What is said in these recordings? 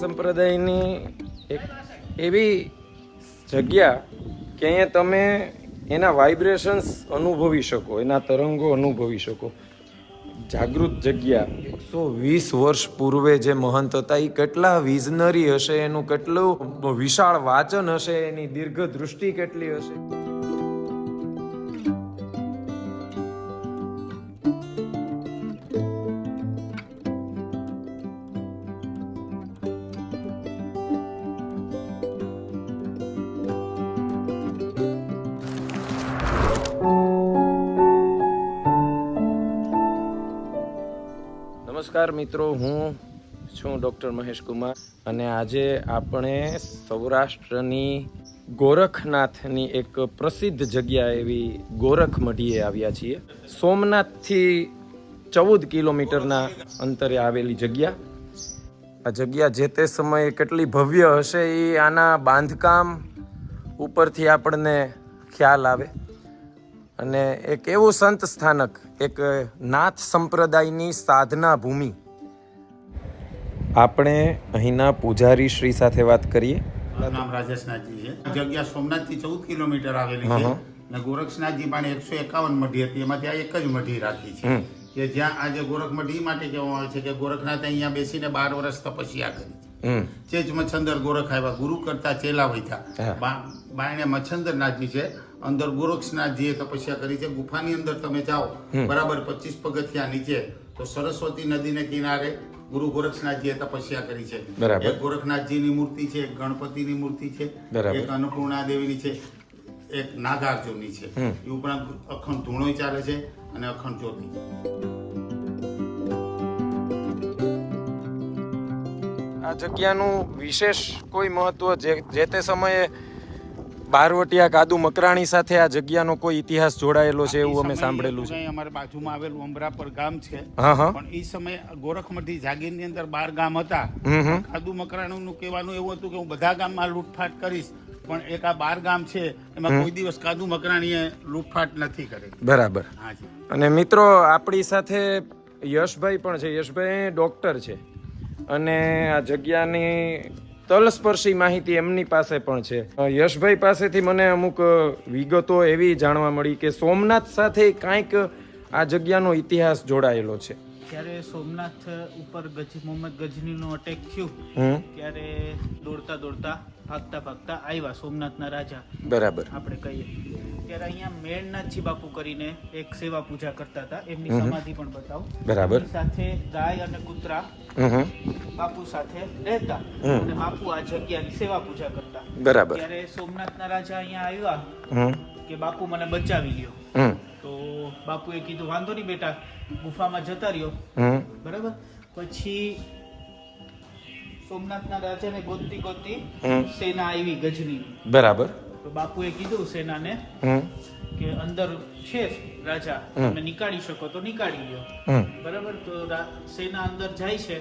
સંપ્રદાયની એક એવી જગ્યા કે અહીંયા તમે એના વાઇબ્રેશન્સ અનુભવી શકો, એના તરંગો અનુભવી શકો. જાગૃત જગ્યા. એકસો વીસ વર્ષ પૂર્વે જે મહંત હતા એ કેટલા વિઝનરી હશે, એનું કેટલું વિશાળ વાચન હશે, એની દીર્ઘ દૃષ્ટિ કેટલી હશે? નમસ્કાર મિત્રો, હું છું ડૉક્ટર મહેશ કુમાર અને આજે આપણે સૌરાષ્ટ્રની ગોરખનાથની એક પ્રસિદ્ધ જગ્યા એવી ગોરખ મઢીએ આવ્યા છીએ. સોમનાથથી ચૌદ કિલોમીટરના અંતરે આવેલી જગ્યા. આ જગ્યા જે તે સમયે કેટલી ભવ્ય હશે એ આના બાંધકામ ઉપરથી આપણને ખ્યાલ આવે. અને એક એવું સંત સ્થાનક એક નાથ સંપ્રદાયની સાધના ભૂમિ. આપણે અહીંના પૂજારી શ્રી સાથે વાત કરીએ. નામ રાજેશનાથજી છે. જગ્યા સોમનાથથી ચૌદ કિલોમીટર આવેલી છે. અને ગોરખનાથજી પાસે એકસો એકાવન મઢી હતી. એમાંથી આ એક જ મઢી રાખી છે. કે જ્યાં આજે ગોરખ મઢી માટે કહેવામાં આવે છે કે ગોરખનાથ અહીંયા બેસીને બાર વર્ષ તપસ્યા કરી જ મચ્છંદર ગોરખ આવ્યા. ગુરુ કરતા ચેલા બા- બાયણે મચ્છંદરનાથજી છે. અંદર ગોરક્ષનાથજીએ તપસ્યા કરી છે. ગુફાની અંદર તમે જાઓ બરાબર પચીસ પગથિયા નીચે તો સરસ્વતી નદીને કિનારે ગુરુ ગોરખનાથજીએ તપસ્યા કરી છે. એક ગોરખનાથજીની મૂર્તિ છે એક ગણપતિની મૂર્તિ છે એક અન્નપૂર્ણા દેવીની છે એક નાગાર્જુનની છે. એ ઉપરાંત અખંડ ધૂણોય ચાલે છે અને અખંડ જ્યોતિ. આ જગ્યાનું વિશેષ કોઈ મહત્વ જે જે તે સમયે બારવટિયા કાદુ મકરાણી સાથે આ જગ્યાનો કોઈ ઇતિહાસ જોડાયેલો છે એવું અમે સાંભળેલું છે. અમારા બાજુમાં આવેલું અમરાપર ગામ છે. પણ એ સમયે ગોરખમઠી જાગીરની અંદર બાર ગામ હતા. કાદુ મકરાણી નું કહેવાનું એવું હતું કે હું બધા ગામમાં લૂંટફાટ કરીશ પણ એક આ બાર ગામ છે એમાં કોઈ દિવસ કાદુ મકરાણીએ લૂંટફાટ નથી કરી. બરાબર. અને મિત્રો આપણી સાથે યશભાઈ પણ છે. યશભાઈ ડોક્ટર છે. અને આ જગ્યાની તલસ્પર્શી માહિતી એમની પાસે પણ છે. યશભાઈ પાસેથી મને અમુક વિગતો એવી જાણવા મળી કે સોમનાથ સાથે કાંઈક આ જગ્યાનો ઇતિહાસ જોડાયેલો છે. ત્યારે સોમનાથ ઉપર ગજ મોહમ્મદ ગજનીનો અટેક થયું. ત્યારે દોડતા દોડતા ભાગતા ભાગતા આવ્યા સોમનાથના રાજા. બરાબર. આપણે કહીએ. ત્યારે અહીંયા મેળનાથજી બાપુ કરીને એક સેવા પૂજા કરતા હતા. એમની સમાધિ પણ બતાવું. બરાબર. સાથે ગાય અને કૂતરા. બાપુ સાથે રહેતા. અને બાપુ આ જગ્યાની સેવા પૂજા કરતા. બરાબર. ત્યારે સોમનાથના રાજા અહીંયા આવ્યા કે બાપુ મને બચાવી લ્યો. તો બાપુએ કીધું વાંધો નહીં બેટા ગુફામાં જતા રહ્યો. બરાબર? પછી સોમનાથના રાજાને ગોતતી ગોતતી. સેના આવી ગજની. બરાબર. તો બાપુએ કીધું સેનાને કે અંદર છે રાજા તમે નીકાળી શકો તો નીકાળી લો બરાબર? તો સેના અંદર જાય છે.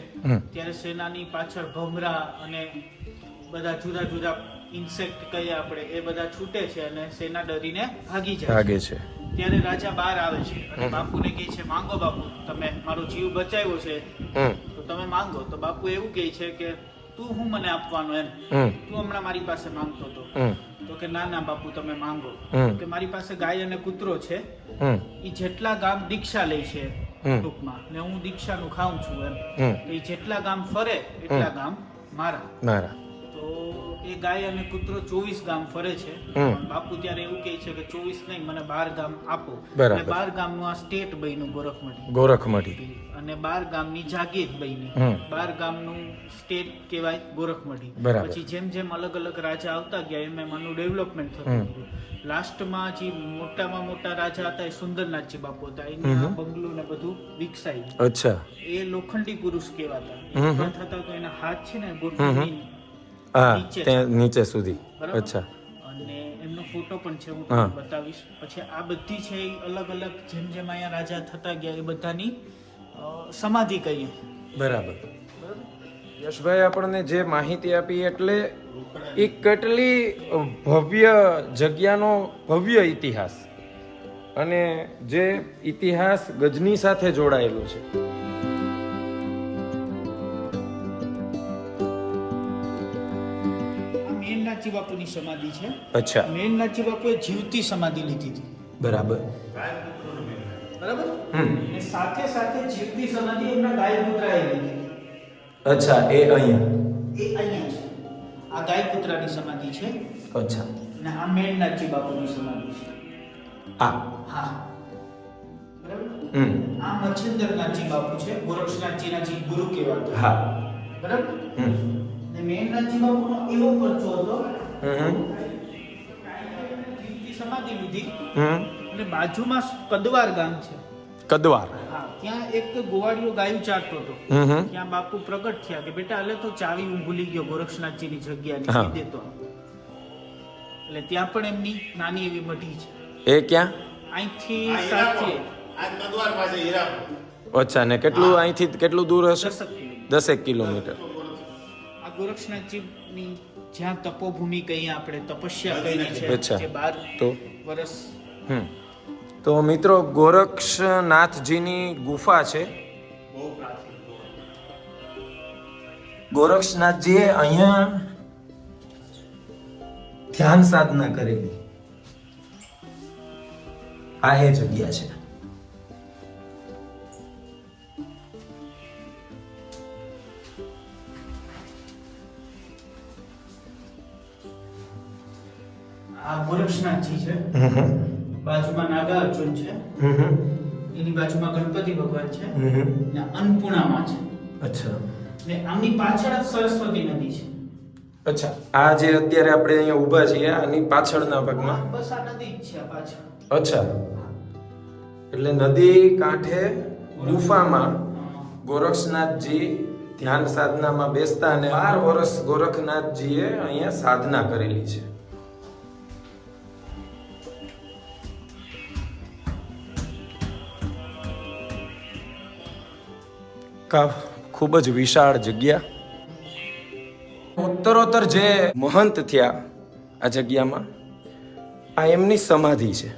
ત્યારે સેનાની પાછળ ભમરા અને બધા જુદા જુદા ઇન્સેક્ટ કહીએ આપણે એ બધા છૂટે છે અને સેના ડરીને ભાગી જાય છે. ભાગે છે. ત્યારે રાજા બહાર આવે છે અને બાપુને કહે છે માંગો બાપુ તમે મારો જીવ બચાવ્યો છે. તો તમે માંગો. તો બાપુ એવું કહે છે કે તું હું મને આપવાનું એમ. તું હમણાં મારી પાસે માંગતો હતો. તો કે ના ના બાપુ તમે માંગો. કે મારી પાસે ગાય અને કૂતરો છે. એ જેટલા ગામ દીક્ષા લે છે ટૂંકમાં ને હું દીક્ષાનું ખાઉં છું એમ. એ જેટલા ગામ ફરે એટલા ગામ મારા. મારા. એ ગાય અને કૂતરો ચોવીસ ગામ ફરે છે. બાપુ ત્યારે એવું કહે છે કે ચોવીસ નહીં મને બાર ગામ આપો. અને બાર ગામનું આ સ્ટેટ બન્યું ગોરખમઢી. ગોરખમઢી. અને બાર ગામની જાગીર બની. બાર ગામનું સ્ટેટ કહેવાય ગોરખમઢી. પછી જેમ જેમ અલગ અલગ રાજા આવતા ગયા એમ એમ આનું ડેવલપમેન્ટ થતું લાસ્ટમાં જે મોટામાં મોટા રાજા હતા એ સુંદરનાથજી બાપુ હતા. એની બંગલો ને બધું વિકસાય અચ્છા. એ લોખંડી પુરુષ કહેવાતા. થતા તો એના હાથ છે ને ગોઠવણી હા ત્યાં નીચે સુધી. અચ્છા. અને એમનો ફોટો પણ છે હું હા. તમને બતાવીશ. પછી આ બધી છે એ અલગ અલગ જેમ જેમ અહીંયા રાજા થતા ગયા એ બધાની સમાધિ કહીએ. બરાબર. બરાબર? યશભાઈ આપણને જે માહિતી આપી એટલે એ કેટલી ભવ્ય જગ્યાનો ભવ્ય ઇતિહાસ. અને જે ઇતિહાસ ગજની સાથે જોડાયેલો છે. નાથજી બાપુની સમાધિ છે. અચ્છા. મેન નાચી બાપુએ જીવતી સમાધિ લીધી હતી. બરાબર. બરાબર? અને સાથે સાથે જીવતી સમાધિ એમના ગાય પુત્રાએ લીધી. અચ્છા એ અહીંયા. એ અહીંયા છે. આ ગાય પુત્રાની સમાધિ છે. અચ્છા. અને આ મેન નાચી બાપુની સમાધિ છે. આ. હા. બરાબર? આ મચ્છિન્દ્રનાથજી બાપુ છે. ગોરક્ષનાથજીના જે ગુરુ કહેવાતા. હા. બરાબર? મેન નાથજી એવો પરચો હતો હમ. સમાધિ લીધી. અને બાજુમાં કદવાર ગામ છે. કદવાર. હા ત્યાં એક ગોવાળિયો ગાયું ચારતો હતો. હમ હમ. ત્યાં બાપુ પ્રગટ થયા કે બેટા અલે તો ચાવી હું ભૂલી ગયો ગોરક્ષનાથજીની ની જગ્યા ઈ દેતો. એટલે ત્યાં પણ એમની નાની એવી મઢી છે. એ ક્યાં? અહીંથી સાથે. આ કદવાર પાસે હીરા અચ્છા ને કેટલું અહીંથી કેટલું દૂર હશે? દસેક કિલોમીટર. ગોરક્ષનાથજીની જ્યાં તપોભૂમિ કહીએ આપણે તપસ્યા કરી અચ્છા. છે જે બાર વર્ષ હમ. તો મિત્રો ગોરક્ષનાથજીની ગુફા છે. બહુ પ્રાચીન ગોરક્ષનાથજીએ અહીંયા ધ્યાન સાધના કરેલી. આ એ જગ્યા છે. ગોરક્ષનાથજી છે. બાજુમાં નાગા અર્જુન છે. એની બાજુમાં ગણપતિ ભગવાન છે. ને અન્નપૂર્ણામાં છે. અચ્છા. ને આમની પાછળ જ સરસ્વતી નદી છે. અચ્છા. આ જે અત્યારે આપણે અહીંયા ઊભા છીએ આની પાછળના ભાગમાં? બસ આ નદી જ છે પાછળ. અચ્છા. એટલે નદી કાંઠે ગુફામાં ગોરક્ષનાથજી ધ્યાન સાધનામાં બેસતા અને બાર વર્ષ ગોરખનાથજીએ અહીંયા સાધના કરેલી છે. કા ખૂબ જ વિશાળ જગ્યા? ઉત્તરોત્તર જે મહંત થયા આ જગ્યામાં, આ એમની સમાધિ છે.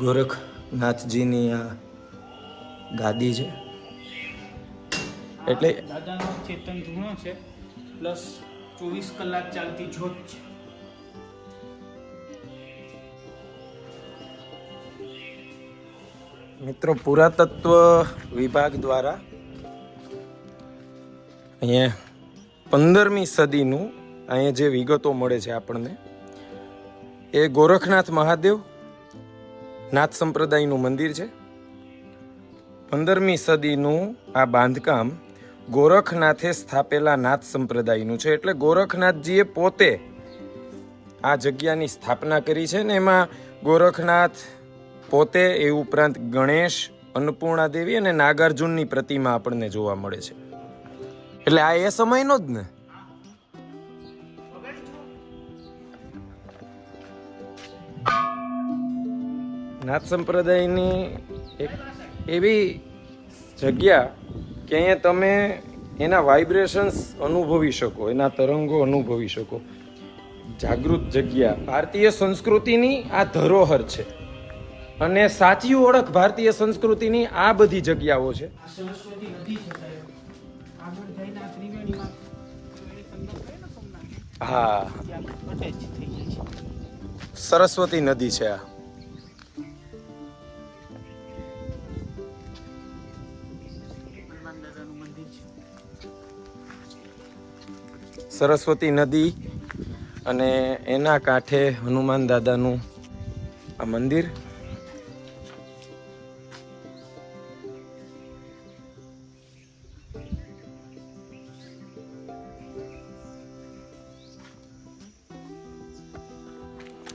ગોરખનાથજીની આ ગાદી છે. એટલે દાદાનો ચેતન ધૂણો છે, પ્લસ ચોવીસ કલાક ચાલતી જોત છે. મિત્રો, પુરાતત્વ વિભાગ દ્વારા અહીંયા પંદરમી સદીનું અહીંયા જે વિગતો મળે છે આપણને, એ ગોરખનાથ મહાદેવ નાથ સંપ્રદાયનું મંદિર છે. પંદરમી સદીનું આ બાંધકામ ગોરખનાથે સ્થાપેલા નાથ સંપ્રદાયનું છે. એટલે ગોરખનાથજીએ પોતે આ જગ્યાની સ્થાપના કરી છે ને એમાં ગોરખનાથ પોતે એ ઉપરાંત ગણેશ અન્નપૂર્ણા દેવી અને નાગાર્જુનની પ્રતિમા આપણને જોવા મળે છે. એટલે આ એ સમયનો જ ને? નાથ સંપ્રદાયની એક એવી જગ્યા કે અહીંયા તમે એના વાઇબ્રેશન્સ અનુભવી શકો, એના તરંગો અનુભવી શકો. જાગૃત જગ્યા. ભારતીય સંસ્કૃતિની આ ધરોહર છે. અને સાચી ઓળખ ભારતીય સંસ્કૃતિની આ બધી જગ્યાઓ છે. હા. સરસ્વતી નદી છે આ. સરસ્વતી નદી અને એના કાંઠે હનુમાન દાદાનું આ મંદિર.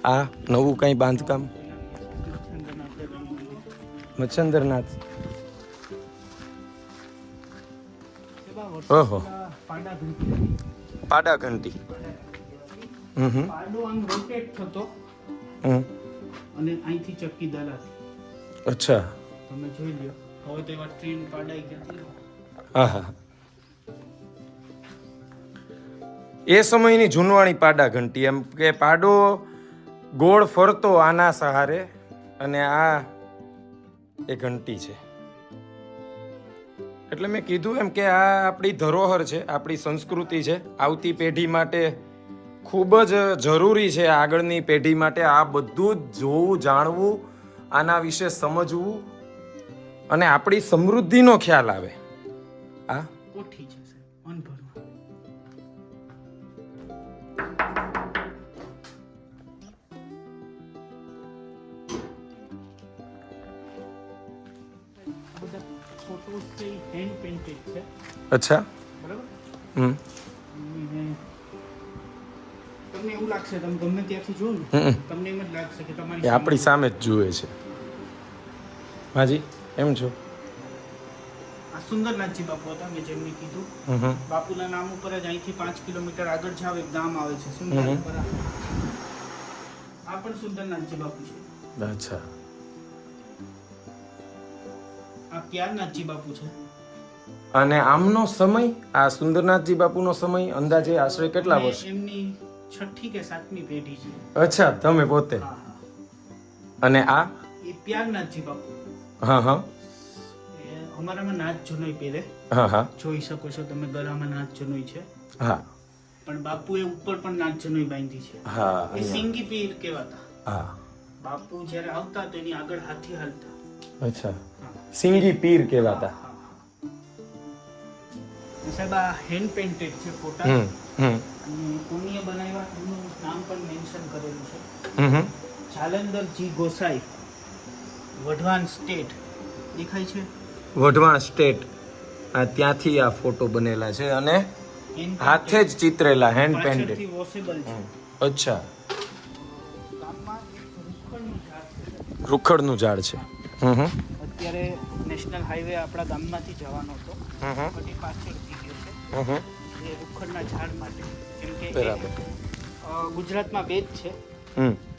આ નવું કઈ બાંધકામ? મચ્છંદરનાથ. ઓહો. પાડા ઘંટી હમ. હમ. અચ્છા. તમે એ સમયની જૂનવાણી પાડા ઘંટી એમ કે પાડો ગોળ ફરતો આના સહારે અને આ એ ઘંટી છે. એટલે મેં કીધું એમ કે આ આપણી ધરોહર છે, આપણી સંસ્કૃતિ છે. આવતી પેઢી માટે ખૂબ જ જરૂરી છે આગળની પેઢી માટે આ બધું જ જોવું, જાણવું, આના વિશે સમજવું અને આપણી સમૃદ્ધિનો ખ્યાલ આવે. આ કોઠી છે. ફોટોસ છે હેન્ડ પેઇન્ટેડ છે અચ્છા બરાબર હમ તમને એવું લાગશે તમે ગમે ત્યાંથી જુઓ ને તમને એમ જ લાગશે કે એ તમારી આપણી સામે જ જુએ છે। હાજી એમ છો? આ સુંદરનાથજી બાપુ હતા મેં જેમને કીધું. બાપુના નામ ઉપર જ અહીંથી પાંચ કિલોમીટર આગળ જાવ એક ગામ આવે છે સુંદર આ પણ સુંદરનાથજી બાપુ છે. અચ્છા. આ પ્યારનાથજી બાપુ છે? અને આમનો સમય આ સુંદરનાથજી બાપુનો સમય અંદાજે આશરે કેટલા વર્ષ? એમની છઠ્ઠી કે સાતમી પેઢી છે. અચ્છા તમે પોતે? અને આ? એ પ્યારનાથજી બાપુ. હા હા. એ અમારામાં નાથ જનોઈ પહેરે. હા હા. જોઈ શકો છો તમે ગળામાં નાથ જનોઈ છે. હા. પણ બાપુએ ઉપર પણ નાથ જનોઈ બાંધી છે. હા એ સિંગી પીર કહેવાતા. હા. બાપુ જ્યારે આવતા તો એની આગળ હાથી હાલતા. અચ્છા. સિંગી પીર કહેવાતા. સાહેબ આ હેન્ડ પેઇન્ટેડ છે ફોટા. હમ હમ. કોનીએ બનાવ્યા? એનું નામ પણ મેન્શન કરેલું છે. હમ. જાલંધર જી ગોસાઈ વઢવાણ સ્ટેટ દેખાય છે? વઢવાણ સ્ટેટ આ ત્યાંથી આ ફોટો બનેલા છે અને હાથે જ ચિતરેલા હેન્ડ છે. અચ્છા. રૂખડનું ઝાડ છે. હમ હમ. અત્યારે નેશનલ હાઈવે આપણા ગામમાંથી જવાનો હતો. પણ એ પાછળ થઈ ગયો છે. એ રૂખડના ઝાડ માટે. કેમ કે ગુજરાતમાં બે જ છે.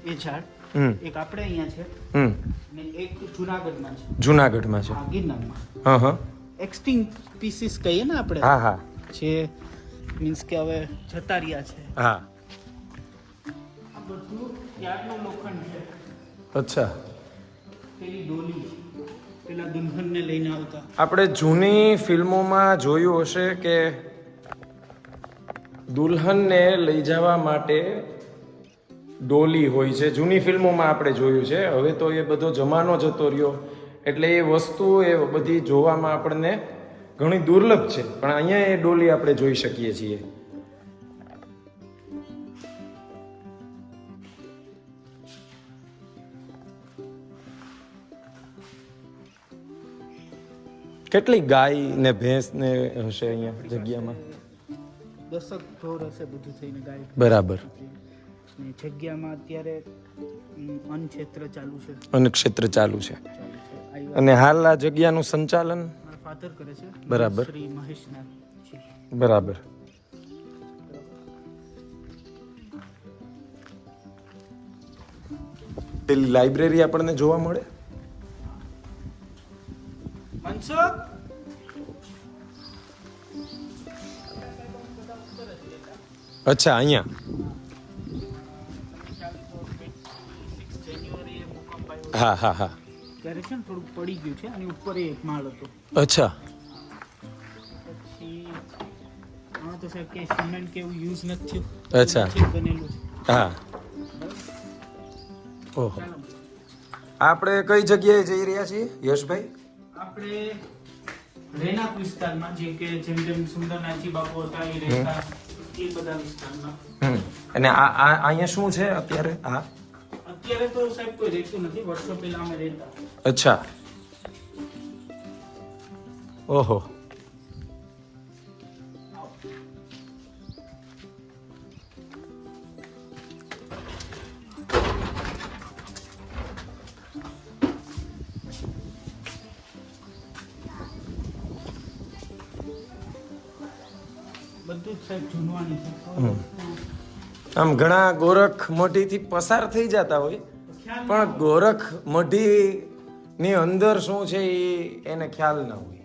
એ ઝાડ. એક આપણે અહીંયા છે. ને એક જુનાગઢમાં છે. જુનાગઢમાં છે. ગિરનારમાં હા હા. એક્સટિંગ પીસીસ કહીએ ને આપણે? હા હા. જે મીન્સ કે હવે જતા રહ્યા છે. હા. આ બધું ત્યારનું લોખંડ છે. અચ્છા. પેલી ડોલી છે. પેલા દુલ્હનને લઈને આવતા. આપણે જૂની ફિલ્મોમાં જોયું હશે કે દુલ્હનને લઈ જવા માટે ડોલી હોય છે. જૂની ફિલ્મોમાં આપણે જોયું છે. હવે તો એ બધો જમાનો જતો રહ્યો. એટલે એ વસ્તુ એ બધી જોવામાં આપણને ઘણી દુર્લભ છે. પણ અહીંયા એ ડોલી આપણે જોઈ શકીએ છીએ. કેટલી ગાય ને ભેંસ ને હશે અહીંયા જગ્યામાં? દસક ઢોર હશે બધું થઈને ગાય. બરાબર. ને જગ્યામાં અત્યારે અન્ન ક્ષેત્ર ચાલુ છે. અને ક્ષેત્ર ચાલુ છે. અને હાલ આ જગ્યાનું સંચાલન? ફાધર કરે છે. બરાબર. શ્રી મહેશનાથ બરાબર. પેલી લાઇબ્રેરી આપણને જોવા મળે? અચ્છા અહીંયા. હા હા હા. ત્યારે છે ને થોડુંક પડી ગયું છે અને ઉપર એક માળ હતો. અચ્છા. પછી હા તો સાહેબ કે સિમેન્ટ કે એવું યુઝ નથી અચ્છા. બનેલું છે. હા. ઓહો. આપણે કઈ જગ્યાએ જઈ રહ્યા છીએ યશભાઈ? આપણે રહેણાંક વિસ્તારમાં જે કે જેમ જેમ સુંદરનાથજી બાપુ હતા એ રહેતા અને આ આ અહીંયા શું છે અત્યારે? આ? અત્યારે તો સાહેબ કોઈ રહેતું નથી. વર્ષો પહેલા અમે રહેતા અચ્છા. ઓહો. આમ ઘણા ગોરખ મઢીથી પસાર થઈ જતા હોય પણ ગોરખ મઢી ની અંદર શું છે એ એને ખ્યાલ ના હોય.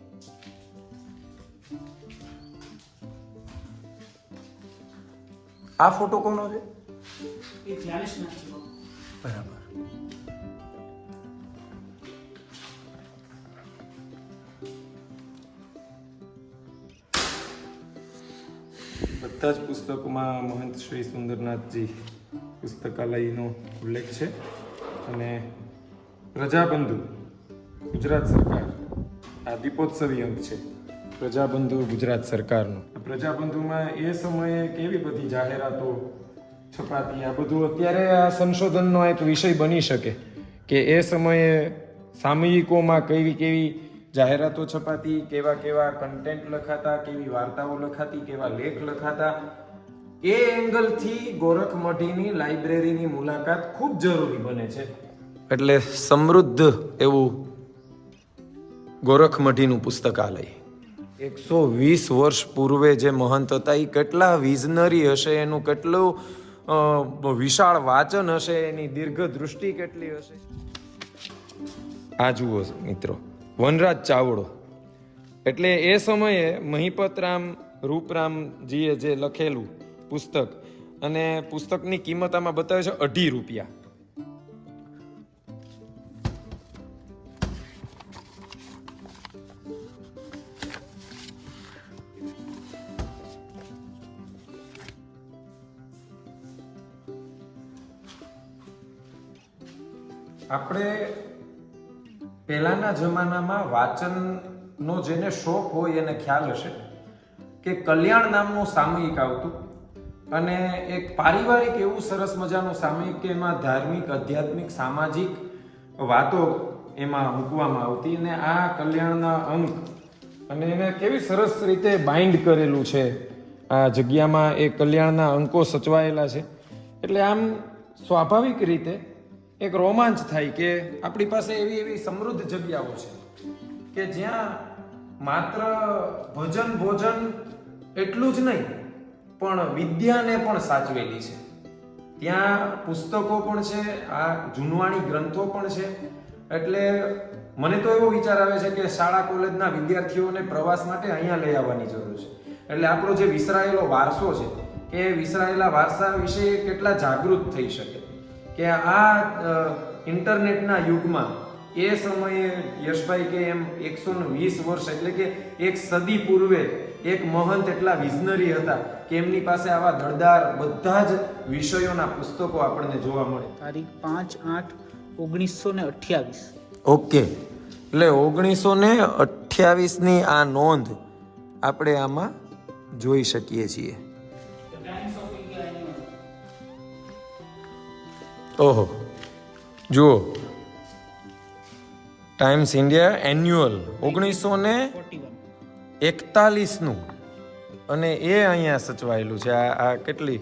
આ ફોટો કોનો છે. બરાબર. બધા જ પુસ્તકોમાં મહંત શ્રી સુંદરનાથજી પુસ્તકાલયનો ઉલ્લેખ છે અને પ્રજાબંધુ, ગુજરાત સરકાર, આ દીપોત્સવી અંક છે. પ્રજાબંધુ, ગુજરાત સરકારનો. પ્રજાબંધુમાં એ સમયે કેવી બધી જાહેરાતો છપાતી? આ બધું અત્યારે આ સંશોધનનો એક વિષય બની શકે કે એ સમયે સામયિકોમાં કેવી કેવી જાહેરાતો છપાતી, કેવા કેવા કન્ટેન્ટ લખાતા, કેવી વાર્તાઓ લખાતી, કેવા લેખ લખાતા. એ એંગલથી ગોરખમઢીની લાઇબ્રેરીની મુલાકાત ખૂબ જરૂરી બને છે. એટલે સમૃદ્ધ એવું ગોરખમઢીનું પુસ્તકાલય. એકસો વીસ વર્ષ પૂર્વે જે મહંત હતા એ કેટલા વિઝનરી હશે, એનું કેટલું વિશાળ વાચન હશે, એની દીર્ઘ દૃષ્ટિ કેટલી હશે? આ જુઓ મિત્રો. વનરાજ ચાવડો. એટલે એ સમયે મહિપતરામ રૂપરામજીએ જે લખેલું પુસ્તક, અને પુસ્તકની કિંમત આમાં બતાવે છે અઢી રૂપિયા. આપણે પહેલાના જમાનામાં વાંચનનો જેને શોખ હોય એને ખ્યાલ હશે કે કલ્યાણ નામનું સામયિક આવતું અને એક પારિવારિક એવું સરસ મજાનું સામયિક કે એમાં ધાર્મિક, આધ્યાત્મિક, સામાજિક વાતો એમાં મૂકવામાં આવતી અને આ કલ્યાણના અંક અને એને કેવી સરસ રીતે બાઇન્ડ કરેલું છે. આ જગ્યામાં એ કલ્યાણના અંકો સચવાયેલા છે. એટલે આમ સ્વાભાવિક રીતે એક રોમાંચ થાય કે આપણી પાસે એવી એવી સમૃદ્ધ જગ્યાઓ છે કે જ્યાં માત્ર ભજન ભોજન એટલું જ નહીં, પણ વિદ્યાને પણ સાચવેલી છે. ત્યાં પુસ્તકો પણ છે, આ જૂનવાણી ગ્રંથો પણ છે. એટલે મને તો એવો વિચાર આવે છે કે શાળા, કોલેજના વિદ્યાર્થીઓને પ્રવાસ માટે અહીંયા લઈ આવવાની જરૂર છે. એટલે આપણો જે વિસરાયેલો વારસો છે એ વિસરાયેલા વારસા વિશે કેટલા જાગૃત થઈ શકે? કે આ ઇન્ટરનેટના યુગમાં એ સમયે યશભાઈ કે એમ એકસો ને વીસ વર્ષ એટલે કે એક સદી પૂર્વે એક મહંત એટલા વિઝનરી હતા કે એમની પાસે આવા દળદાર બધા જ વિષયોના પુસ્તકો આપણને જોવા મળે. તારીખ પાંચ આઠ ઓગણીસો ને અઠ્યાવીસ. ઓકે. એટલે ઓગણીસો ને અઠ્યાવીસની આ નોંધ આપણે આમાં જોઈ શકીએ છીએ. ઓહો. જુઓ. ટાઈમ્સ ઇન્ડિયા એન્યુઅલ ઓગણીસો ને એકતાલીસનું. અને એ અહીંયા સચવાયેલું છે. આ આ કેટલી?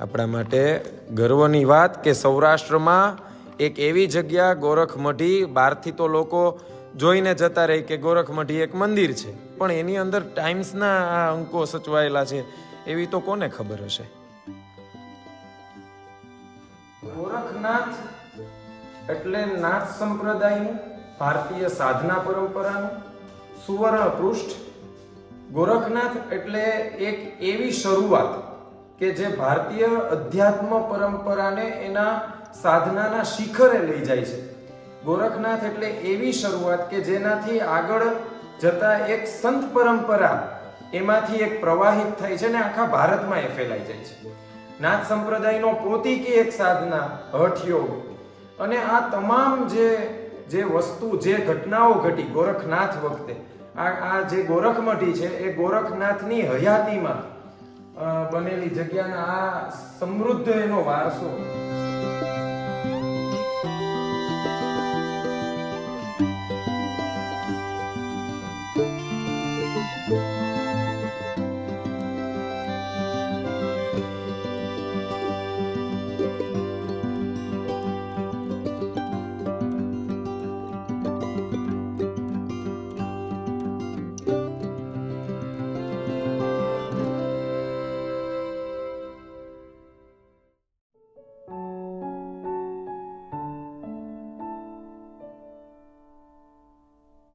આપણા માટે ગર્વની વાત કે સૌરાષ્ટ્રમાં એક એવી જગ્યા ગોરખમઢી બહારથી તો લોકો જોઈને જતા રહે કે ગોરખમઢી એક મંદિર છે. પણ એની અંદર ટાઈમ્સના આ અંકો સચવાયેલા છે. એવી તો કોને ખબર હશે? ગોરખનાથ એટલે નાથ સંપ્રદાયનું, ભારતીય સાધના પરંપરાનું સુવર્ણ પૃષ્ઠ ગોરખનાથ એટલે એક એવી શરૂઆત કે જે ભારતીય અધ્યાત્મ પરંપરાને એના સાધનાના શિખરે લઈ જાય છે. ગોરખનાથ એટલે એવી શરૂઆત કે જેનાથી આગળ જતા એક સંત પરંપરા એમાંથી એક પ્રવાહિત થાય છે ને આખા ભારતમાં એ ફેલાઈ જાય છે. નાથ સંપ્રદાયનો પોતીકી એક સાધના હઠ અને આ તમામ જે જે વસ્તુ, જે ઘટનાઓ ઘટી, ગોરખનાથ વખતે. આ આ જે ગોરખમઢી છે, એ ગોરખનાથની હયાતીમાં બનેલી જગ્યાના આ સમૃદ્ધ એનો વારસો.